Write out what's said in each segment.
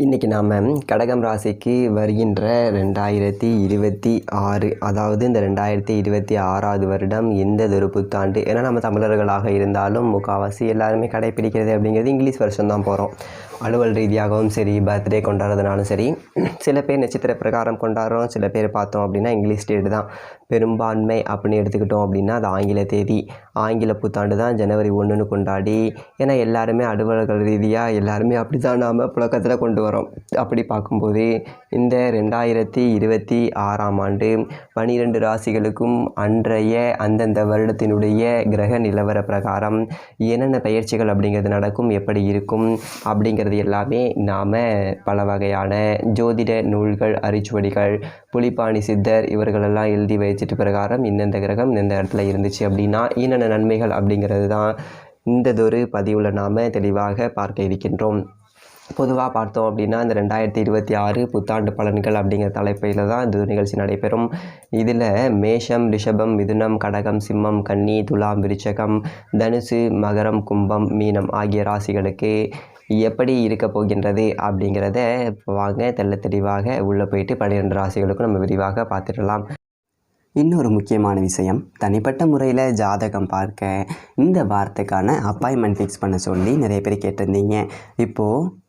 இன்றைக்கி நாம் கடகம் ராசிக்கு வருகின்ற ரெண்டாயிரத்தி இருபத்தி ஆறு அதாவது இந்த ரெண்டாயிரத்தி இருபத்தி ஆறாவது வருடம் எந்ததொரு புத்தாண்டு? ஏன்னா நம்ம தமிழர்களாக இருந்தாலும் முக்கால்வாசி எல்லாருமே கடைப்பிடிக்கிறது அப்படிங்கிறது இங்கிலீஷ் வருஷம் தான் போகிறோம் அலுவல் ரீதியாகவும் சரி பர்த்டே கொண்டாடுறதுனாலும் சரி சில பேர் நட்சத்திர பிரகாரம் கொண்டாடுறோம் சில பேர் பார்த்தோம் அப்படின்னா இங்கிலீஷ் டேட் தான். பெரும்பான்மை அப்படின்னு எடுத்துக்கிட்டோம் அப்படின்னா அது ஆங்கில தேதி ஆங்கில புத்தாண்டு தான் ஜனவரி ஒன்றுன்னு கொண்டாடி ஏன்னா எல்லாருமே அலுவலர்கள் ரீதியாக எல்லாருமே அப்படி தான் நாம் புழக்கத்தில் கொண்டு வரோம் அப்படி பார்க்கும்போது இந்த ரெண்டாயிரத்தி இருபத்தி ஆறாம் ஆண்டு பனிரெண்டு ராசிகளுக்கும் அன்றைய அந்தந்த வருடத்தினுடைய கிரக நிலவர பிரகாரம் என்னென்ன பயிற்சிகள் அப்படிங்கிறது நடக்கும் எப்படி இருக்கும் அப்படிங்கிறது எல்லாமே நாம் பல வகையான ஜோதிட நூல்கள் அரிச்சுவடிகள் புலிப்பாணி சித்தர் இவர்களெல்லாம் எழுதி வச்சிட்டு பிரகாரம் இந்தந்த கிரகம் இந்த இடத்துல இருந்துச்சு அப்படின்னா என்னென்ன நன்மைகள் அப்படிங்கிறது தான் இந்ததொரு பதிவில் நாம் தெளிவாக பார்க்க இருக்கின்றோம். பொதுவாக பார்த்தோம் அப்படின்னா இந்த ரெண்டாயிரத்தி இருபத்தி ஆறு புத்தாண்டு பலன்கள் அப்படிங்கிற தலைப்பையில் தான் இந்த நிகழ்ச்சி நடைபெறும். இதில் மேஷம் ரிஷபம் மிதுனம் கடகம் சிம்மம் கன்னி துலாம் விருச்சகம் தனுசு மகரம் கும்பம் மீனம் ஆகிய ராசிகளுக்கு எப்படி இருக்க போகின்றது அப்படிங்கிறத வாங்க தெல்ல தெளிவாக உள்ளே போயிட்டு பன்னிரெண்டு ராசிகளுக்கும் நம்ம விரிவாக பார்த்துடலாம். இன்னொரு முக்கியமான விஷயம் தனிப்பட்ட முறையில் ஜாதகம் பார்க்க. இந்த வாரத்துக்கான அப்பாயின்மெண்ட் ஃபிக்ஸ் பண்ண சொல்லி நிறைய பேர் கேட்டிருந்தீங்க. இப்போது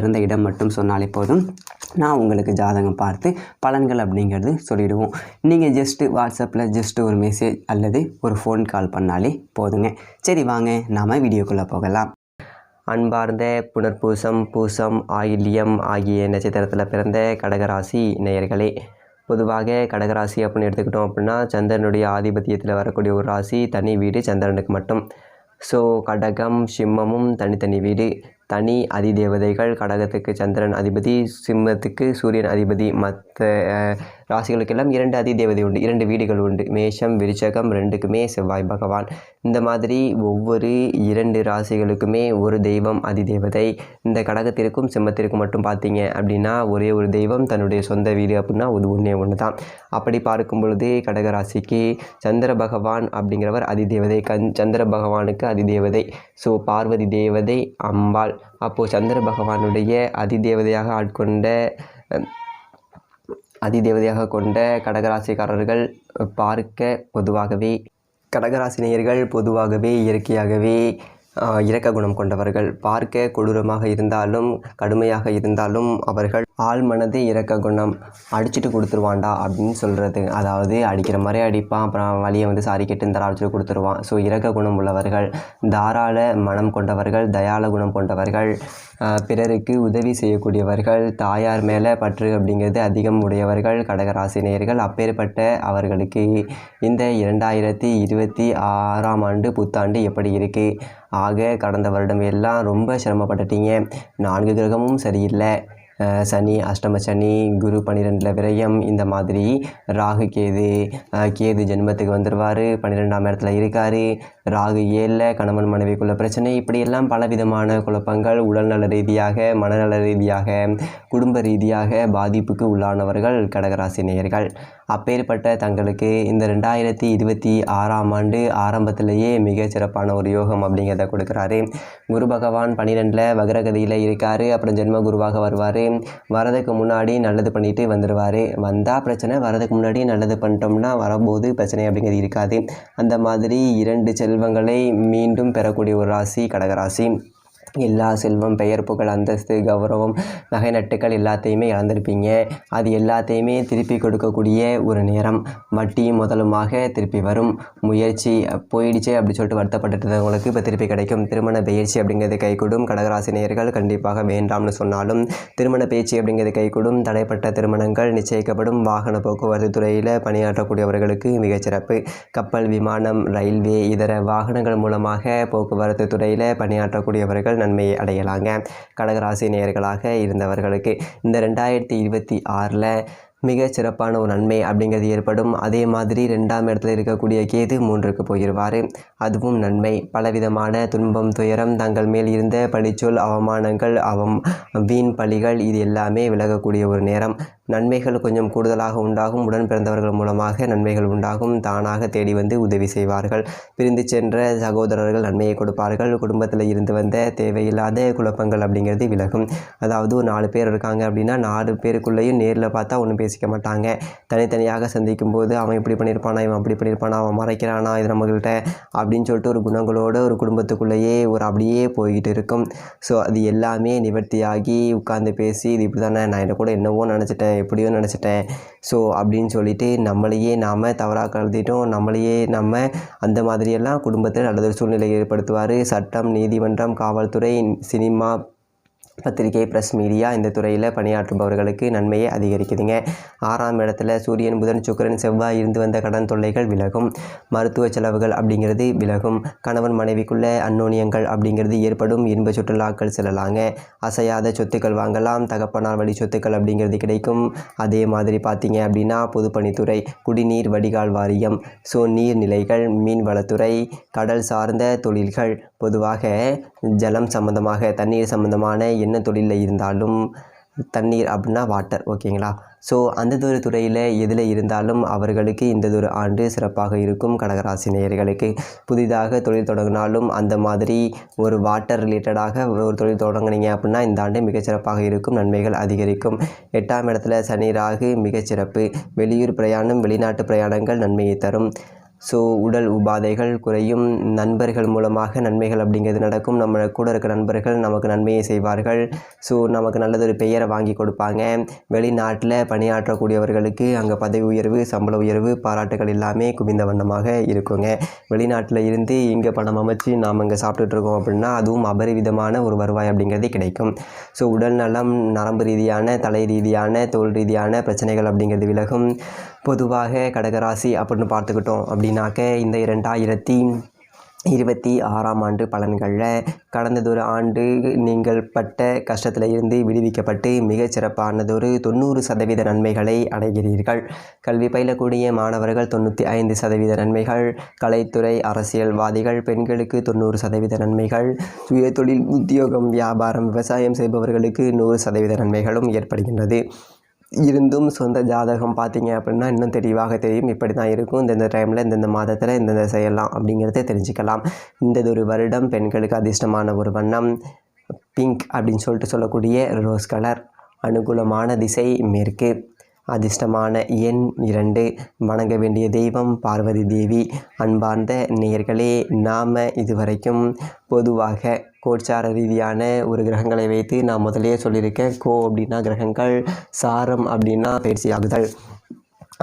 பிறந்த இடம் மட்டும் சொன்னாலே போதும். நான் உங்களுக்கு ஜாதகம் பார்த்து பலன்கள் அப்படிங்கிறது சொல்லிவிடுவோம் நீங்கள் ஜஸ்ட்டு வாட்ஸ்அப்பில் ஜஸ்ட்டு ஒரு மெசேஜ் அல்லது ஒரு ஃபோன் கால் பண்ணாலே போதுங்க. சரி வாங்க நாம் வீடியோக்குள்ளே போகலாம். அன்பார்ந்த புனர்பூசம் பூசம் ஆயில்யம் ஆகிய நட்சத்திரத்தில் பிறந்த கடகராசி நேயர்களே பொதுவாக கடகராசி அப்படின்னு எடுத்துக்கிட்டோம் அப்படின்னா சந்திரனுடைய ஆதிபத்தியத்தில் வரக்கூடிய ஒரு ராசி தனி வீடு சந்திரனுக்கு மட்டும். ஸோ கடகம் சிம்மமும் தனித்தனி வீடு. தனி அதிதேவதைகள் கடகத்துக்கு சந்திரன் அதிபதி சிம்மத்துக்கு சூரியன் அதிபதி மற்ற ராசிகளுக்கெல்லாம் இரண்டு அதிதேவதை உண்டு இரண்டு வீடுகள் உண்டு. மேஷம் விருச்சகம் ரெண்டுக்குமே செவ்வாய் பகவான். இந்த மாதிரி ஒவ்வொரு இரண்டு ராசிகளுக்குமே ஒரு தெய்வம் அதிதேவதை. இந்த கடகத்திற்கும் சிம்மத்திற்கும் மட்டும் பார்த்தீங்க அப்படின்னா ஒரே ஒரு தெய்வம் தன்னுடைய சொந்த வீடு அப்படின்னா அது ஒன்றே ஒன்று தான் அப்படி பார்க்கும் பொழுது கடகராசிக்கு சந்திர பகவான் அப்படிங்கிறவர் அதிதேவதை கண் சந்திர பகவானுக்கு அதிதேவதை. ஸோ பார்வதி தேவதை அம்பாள். அப்போது சந்திர பகவானுடைய அதிதேவதையாக ஆட்கொண்ட அதிதேவதையாக கொண்ட கடகராசிக்காரர்கள் பார்க்க பொதுவாகவே கடகராசினியர்கள் பொதுவாகவே இயற்கையாகவே இரக்க குணம் கொண்டவர்கள். பார்க்க கொடூரமாக இருந்தாலும் கடுமையாக இருந்தாலும் அவர்கள் ஆழ்மனது இரக்க குணம் அடிச்சுட்டு கொடுத்துருவான்டா அப்படின்னு சொல்கிறது அதாவது அடிக்கிற மாதிரி அடிப்பான். அப்புறம் வழியை வந்து சாரி கேட்டு இந்த அடிச்சுட்டு கொடுத்துருவான். ஸோ இரக்க குணம் உள்ளவர்கள் தாராள மனம் கொண்டவர்கள் தயாள குணம் கொண்டவர்கள் பிறருக்கு உதவி செய்யக்கூடியவர்கள் தாயார் மேலே பற்று அப்படிங்கிறது அதிகம் உடையவர்கள் கடகராசினியர்கள். அப்பேற்பட்ட அவர்களுக்கு இந்த இரண்டாயிரத்தி இருபத்தி ஆறாம் ஆண்டு புத்தாண்டு எப்படி இருக்குது ஆக கடந்த வருடம் எல்லாம் ரொம்ப சிரமப்பட்டுட்டீங்க. நான்கு கிரகமும் சரியில்லை. சனி அஷ்டம சனி குரு பன்னிரெண்டில் விரயம் இந்த மாதிரி ராகு கேது கேது ஜென்மத்துக்கு வந்துடுவார் பன்னிரெண்டாம் இடத்துல இருக்கார். ராகு ஏழில் கணவன் மனைவிக்குள்ள பிரச்சனை இப்படியெல்லாம் பலவிதமான குழப்பங்கள் உடல்நல ரீதியாக மனநல ரீதியாக குடும்ப ரீதியாக பாதிப்புக்கு உள்ளானவர்கள் கடகராசி நேயர்கள். அப்பேற்பட்ட தங்களுக்கு இந்த ரெண்டாயிரத்தி இருபத்தி ஆறாம் ஆண்டு ஆரம்பத்திலேயே மிக சிறப்பான ஒரு யோகம் அப்படிங்கிறத கொடுக்குறாரு. குரு பகவான் பன்னிரெண்டில் வக்ரகதியில் இருக்கார். அப்புறம் ஜென்ம குருவாக வருவார். வரதுக்கு முன்னாடி நல்லது பண்ணிட்டு வந்துடுவார் வந்தால் பிரச்சனை வரதுக்கு முன்னாடி நல்லது பண்ணிட்டோம்னா வரும்போது பிரச்சனை அப்படிங்கிறது இருக்காது. அந்த மாதிரி இரண்டு செல்வங்களை மீண்டும் பெறக்கூடிய ஒரு ராசி கடகராசி. எல்லா செல்வம் பெயர் புகழ் அந்தஸ்து கௌரவம் நகை நட்டுக்கள் எல்லாத்தையுமே இழந்திருப்பீங்க. அது எல்லாத்தையுமே திருப்பி கொடுக்கக்கூடிய ஒரு நேரம். வட்டியும் முதலுமாக திருப்பி வரும். முயற்சி போயிடுச்சே அப்படி சொல்லிட்டு வருத்தப்பட்டுருந்தவங்களுக்கு இப்போ திருப்பி கிடைக்கும். திருமண பயிற்சி அப்படிங்கிறது கைகூடும். கடகராசினியர்கள் கண்டிப்பாக வேண்டாம்னு சொன்னாலும் திருமண பேச்சு அப்படிங்கிறது கைகூடும். தடைப்பட்ட திருமணங்கள் நிச்சயிக்கப்படும். வாகன போக்குவரத்து துறையில் பணியாற்றக்கூடியவர்களுக்கு மிகச்சிறப்பு கப்பல் விமானம் ரயில்வே இதர வாகனங்கள் மூலமாக போக்குவரத்து துறையில் பணியாற்றக்கூடியவர்கள் நன்மையை அடையலாங்க கடகராசி நேயர்களாக இருந்தவர்களுக்கு இந்த ரெண்டாயிரத்தி இருபத்தி ஆறில் மிக சிறப்பான ஒரு நன்மை அப்படிங்கிறது ஏற்படும். அதே மாதிரி ரெண்டாம் இடத்துல இருக்கக்கூடிய கேது மூன்றுக்கு போயிடுவார் அதுவும் நன்மை. பலவிதமான துன்பம் துயரம் தங்கள் மேல் இருந்த பழிச்சொல் அவமானங்கள் அவம் வீண் பழிகள் இது எல்லாமே விலகக்கூடிய ஒரு நேரம். நன்மைகள் கொஞ்சம் கூடுதலாக உண்டாகும். உடன் பிறந்தவர்கள் மூலமாக நன்மைகள் உண்டாகும். தானாக தேடி வந்து உதவி செய்வார்கள். பிரிந்து சென்ற சகோதரர்கள் நன்மையை கொடுப்பார்கள். குடும்பத்தில் இருந்து வந்த தேவையில்லாத குழப்பங்கள் அப்படிங்கிறது விலகும். அதாவது ஒரு நாலு பேர் இருக்காங்க அப்படின்னா நாலு பேருக்குள்ளேயும் நேரில் பார்த்தா ஒன்றும் பேசிக்க மாட்டாங்க. தனித்தனியாக சந்திக்கும் போது அவன் இப்படி பண்ணியிருப்பானா இவன் அப்படி பண்ணியிருப்பானா அவன் மறைக்கிறானா இது நம்மகிட்ட அப்படின்னு சொல்லிட்டு ஒரு குணங்களோட ஒரு குடும்பத்துக்குள்ளேயே ஒரு அப்படியே போய்கிட்டு இருக்கும். ஸோ அது எல்லாமே நிவர்த்தியாகி உட்காந்து பேசி இது இப்படி தானே நான் இதை கூட என்னவோ நினச்சிட்டேன் எப்படியோ நினச்சிட்டேன். ஸோ அப்படின்னு சொல்லிட்டு நம்மளையே நாம் தவறாக கருதிட்டோம். நம்மளையே நம்ம அந்த மாதிரியெல்லாம் குடும்பத்தில் நல்லதொரு சூழ்நிலை ஏற்படுத்துவார். சட்டம் நீதிமன்றம் காவல்துறை சினிமா பத்திரிகை ப்ரெஸ் மீடியா இந்த துறையில் பணியாற்றுபவர்களுக்கு நன்மையை அதிகரிக்குதுங்க. ஆறாம் இடத்துல சூரியன் புதன் சுக்கிரன் செவ்வாய் இருந்து வந்த கடன் தொல்லைகள் விலகும். மருத்துவ செலவுகள் அப்படிங்கிறது விலகும். கணவன் மனைவிக்குள்ள அன்னோனியங்கள் அப்படிங்கிறது ஏற்படும். இன்ப சுற்றுலாக்கள் செல்லலாங்க. அசையாத சொத்துக்கள் வாங்கலாம். தகப்பனார் வழி சொத்துக்கள் அப்படிங்கிறது கிடைக்கும். அதே மாதிரி பார்த்தீங்க அப்படின்னா பொதுப்பணித்துறை குடிநீர் வடிகால் வாரியம் ஸோ நீர்நிலைகள் மீன்வளத்துறை கடல் சார்ந்த தொழில்கள் பொதுவாக ஜலம் சம்பந்தமாக தண்ணீர் சம்பந்தமான என்ன தொழிலில் இருந்தாலும் தண்ணீர் அப்படின்னா வாட்டர் ஓகேங்களா? ஸோ அந்ததொரு துறையில் எதில் இருந்தாலும் அவர்களுக்கு இந்ததொரு ஆண்டு சிறப்பாக இருக்கும். கடகராசி நேயர்களுக்கு புதிதாக தொழில் தொடங்கினாலும் அந்த மாதிரி ஒரு வாட்டர் ரிலேட்டடாக ஒரு தொழில் தொடங்குனீங்க அப்படின்னா இந்த ஆண்டு மிகச்சிறப்பாக இருக்கும். நன்மைகள் அதிகரிக்கும். எட்டாம் இடத்துல சனி ராகு மிகச்சிறப்பு வெளியூர் பிரயாணம் வெளிநாட்டு பிரயாணங்கள் நன்மையை தரும். ஸோ உடல் உபாதைகள் குறையும் நண்பர்கள் மூலமாக நன்மைகள் அப்படிங்கிறது நடக்கும். நம்ம கூட இருக்க நண்பர்கள் நமக்கு நன்மையை செய்வார்கள். ஸோ நமக்கு நல்லதொரு பெயரை வாங்கி கொடுப்பாங்க. வெளிநாட்டில் பணியாற்றக்கூடியவர்களுக்கு அங்கே பதவி உயர்வு சம்பள உயர்வு பாராட்டுகள் எல்லாமே குவிந்த வண்ணமாக இருக்குங்க. வெளிநாட்டில் இருந்து இங்கே பணம் அமைச்சு நாம் இங்கே சாப்பிட்டுட்ருக்கோம் அப்படின்னா அதுவும் அபரிவிதமான ஒரு வருவாய் அப்படிங்கிறது கிடைக்கும். ஸோ உடல் நலம் நரம்பு ரீதியான தலை ரீதியான தோல் ரீதியான பிரச்சனைகள் அப்படிங்கிறது விலகும். பொதுவாக கடகராசி அப்படின்னு பார்த்துக்கிட்டோம் அப்படின்னாக்க இந்த இரண்டாயிரத்தி இருபத்தி ஆறாம் ஆண்டு பலன்களில் கடந்ததொரு ஆண்டு நீங்கள் பட்ட கஷ்டத்தில் இருந்து விடுவிக்கப்பட்டு மிகச்சிறப்பானதொரு தொண்ணூறு சதவீத நன்மைகளை அடைகிறீர்கள். கல்வி பயிலக்கூடிய மாணவர்கள் தொண்ணூற்றி ஐந்து சதவீத நன்மைகள் கலைத்துறை அரசியல்வாதிகள் பெண்களுக்கு தொண்ணூறு சதவீத நன்மைகள் சுய தொழில் உத்தியோகம் வியாபாரம் விவசாயம் செய்பவர்களுக்கு நூறு சதவீத நன்மைகளும் ஏற்படுகின்றது. இருந்தும் சொந்த ஜாதகம் பார்த்தீங்க அப்படின்னா இன்னும் தெளிவாக தெரியும். இப்படி தான் இருக்கும். இந்தந்த டைமில் இந்தந்த மாதத்தில் இந்தந்த செய்யலாம் அப்படிங்கிறத தெரிஞ்சுக்கலாம். இந்ததொரு ஒரு வருடம் பெண்களுக்கு அதிர்ஷ்டமான ஒரு வண்ணம் பிங்க் அப்படின்னு சொல்லிட்டு சொல்லக்கூடிய ரோஸ் கலர் அனுகூலமான திசை மேற்கு. அதிர்ஷ்டமான எண் இரண்டு. வணங்க வேண்டிய தெய்வம் பார்வதி தேவி. அன்பார்ந்த நேயர்களே நாம் இதுவரைக்கும் பொதுவாக கோச்சார ரீதியான ஒரு கிரகங்களை வைத்து நான் முதலே சொல்லியிருக்கேன். கோ அப்படின்னா கிரகங்கள் சாரம் அப்படின்னா பயிற்சி ஆகுதல்.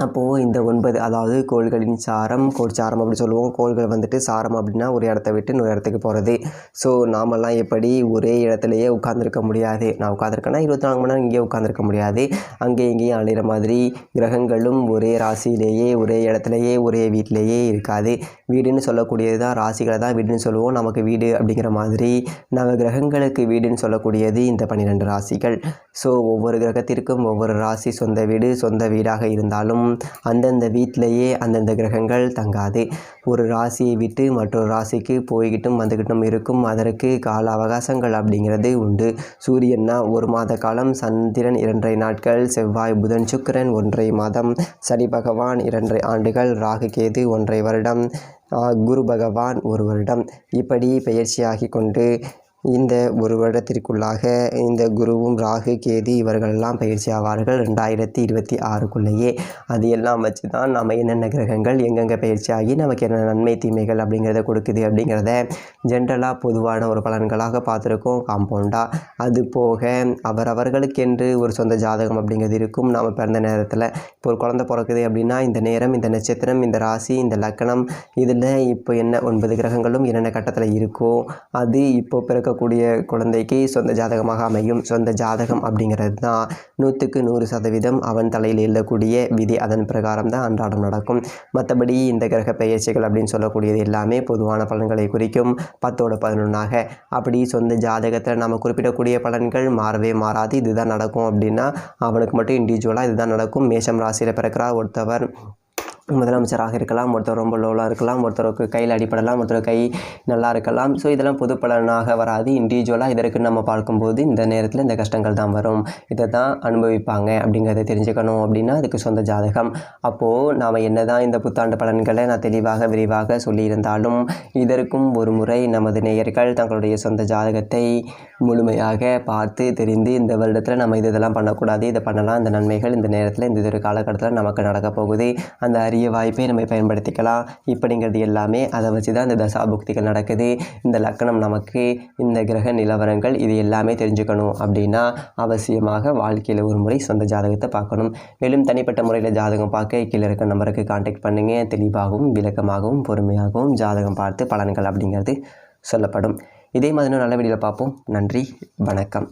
அப்போது இந்த ஒன்பது அதாவது கோள்களின் சாரம் கோட்சாரம் அப்படி சொல்லுவோம். கோள்கள் வந்துட்டு சாரம் அப்படின்னா ஒரு இடத்த விட்டு இன்னொரு இடத்துக்கு போகிறது ஸோ நாமெல்லாம் எப்படி ஒரே இடத்துலையே உட்காந்துருக்க முடியாது. நான் உட்காந்துருக்கேன்னா இருபத்தி நாலு மணி நேரம் இங்கேயே உட்காந்துருக்க முடியாது. அங்கே இங்கேயும் அலைகிற மாதிரி கிரகங்களும் ஒரே ராசியிலேயே ஒரே இடத்துலையே ஒரே வீட்டிலேயே இருக்காது. வீடுன்னு சொல்லக்கூடியது தான் ராசிகளை தான் வீடுன்னு சொல்லுவோம். நமக்கு வீடு அப்படிங்கிற மாதிரி நம்ம கிரகங்களுக்கு வீடுன்னு சொல்லக்கூடியது இந்த பன்னிரெண்டு ராசிகள். ஸோ ஒவ்வொரு கிரகத்திற்கும் ஒவ்வொரு ராசி சொந்த வீடு சொந்த வீடாக இருந்தாலும் அந்தந்த வீட்டிலேயே அந்தந்த கிரகங்கள் தங்காது. ஒரு ராசியை விட்டு மற்றொரு ராசிக்கு போய்கிட்டும் வந்துக்கிட்டும் இருக்கும். அதற்கு கால அவகாசங்கள் அப்படிங்கிறது உண்டு. சூரியன்னா ஒரு மாத காலம் சந்திரன் இரண்டரை நாட்கள் செவ்வாய் புதன் சுக்கிரன் ஒன்றை மாதம் சனி பகவான் இரண்டரை ஆண்டுகள் ராகு கேது ஒன்றை வருடம் குரு பகவான் ஒரு வருடம். இப்படி பெயர்ச்சியாகி கொண்டு இந்த ஒரு வருடத்திற்குள்ளாக இந்த குருவும் ராகு கேதி இவர்களெல்லாம் பயிற்சி ஆவார்கள். ரெண்டாயிரத்தி இருபத்தி ஆறுக்குள்ளேயே அது எல்லாம் வச்சு தான் நம்ம என்னென்ன கிரகங்கள் எங்கெங்கே பயிற்சி ஆகி நமக்கு என்ன நன்மை தீமைகள் அப்படிங்கிறத கொடுக்குது அப்படிங்கிறத ஜென்ரலாக பொதுவான ஒரு பலன்களாக பார்த்துருக்கோம். காம்பவுண்டாக அது போக அவரவர்களுக்கென்று ஒரு சொந்த ஜாதகம் அப்படிங்கிறது இருக்கும். நாம் பிறந்த நேரத்தில் இப்போ ஒரு குழந்தை பிறக்குது அப்படின்னா இந்த நேரம் இந்த நட்சத்திரம் இந்த ராசி இந்த லக்கணம் இதில் இப்போ என்ன ஒன்பது கிரகங்களும் என்னென்ன கட்டத்தில் இருக்கோ அது இப்போ இருக்கக்கூடிய குழந்தைக்கு சொந்த ஜாதகமாக அமையும். சொந்த ஜாதகம் அப்படிங்கிறது தான் நூற்றுக்கு நூறு சதவீதம் அவன் தலையில் எழுதக்கூடிய விதி. அதன் பிரகாரம் தான் அன்றாடம் நடக்கும். மற்றபடி இந்த கிரக பெயர்ச்சிகள் அப்படின்னு சொல்லக்கூடியது எல்லாமே பொதுவான பலன்களை குறிக்கும். பத்தோட பதினொன்றாக அப்படி சொந்த ஜாதகத்தில் நம்ம குறிப்பிடக்கூடிய பலன்கள் மாறவே மாறாது. இதுதான் நடக்கும் அப்படின்னா அவனுக்கு மட்டும் இண்டிவிஜுவலாக இதுதான் நடக்கும். மேஷம் ராசியில் பிறக்கிறார் ஒருத்தவர். முதலமைச்சராக இருக்கலாம் ஒருத்தர் ரொம்ப லோவாக இருக்கலாம் ஒருத்தருக்கு கையில் அடிப்படலாம் ஒருத்தர் கை நல்லா இருக்கலாம். ஸோ இதெல்லாம் பொது பலனாக வராது இண்டிவிஜுவலாக இதற்கு நம்ம பார்க்கும்போது இந்த நேரத்தில் இந்த கஷ்டங்கள் தான் வரும். இதை தான் அனுபவிப்பாங்க அப்படிங்கிறத தெரிஞ்சுக்கணும் அப்படின்னா அதுக்கு சொந்த ஜாதகம். அப்போது நாம் என்ன தான் இந்த புத்தாண்டு பலன்களை நான் தெளிவாக விரிவாக சொல்லியிருந்தாலும் இதற்கும் ஒரு முறை நமது நேயர்கள் தங்களுடைய சொந்த ஜாதகத்தை முழுமையாக பார்த்து தெரிந்து இந்த வருடத்தில் நம்ம இது இதெல்லாம் பண்ணக்கூடாது இதை பண்ணலாம் இந்த நன்மைகள் இந்த நேரத்தில் இந்த இது ஒரு காலகட்டத்தில் நமக்கு நடக்க போகுது. அந்த அரிய வாய்ப்பை நம்ம பயன்படுத்திக்கலாம். இப்படிங்கிறது எல்லாமே அதை வச்சு தான் இந்த தசாபுக்திகள் நடக்குது. இந்த லக்கணம் நமக்கு இந்த கிரக நிலவரங்கள் இது எல்லாமே தெரிஞ்சுக்கணும் அப்படின்னா அவசியமாக வாழ்க்கையில் ஒரு முறை சொந்த ஜாதகத்தை பார்க்கணும். மேலும் தனிப்பட்ட முறையில் ஜாதகம் பார்க்க கீழே இருக்க நம்பருக்கு காண்டாக்ட் பண்ணுங்கள் தெளிவாகவும் விளக்கமாகவும் பொறுமையாகவும் ஜாதகம் பார்த்து பலன்கள் அப்படிங்கிறது சொல்லப்படும். இதே மாதிரி நல்ல வீடியோவில் பார்ப்போம். நன்றி வணக்கம்.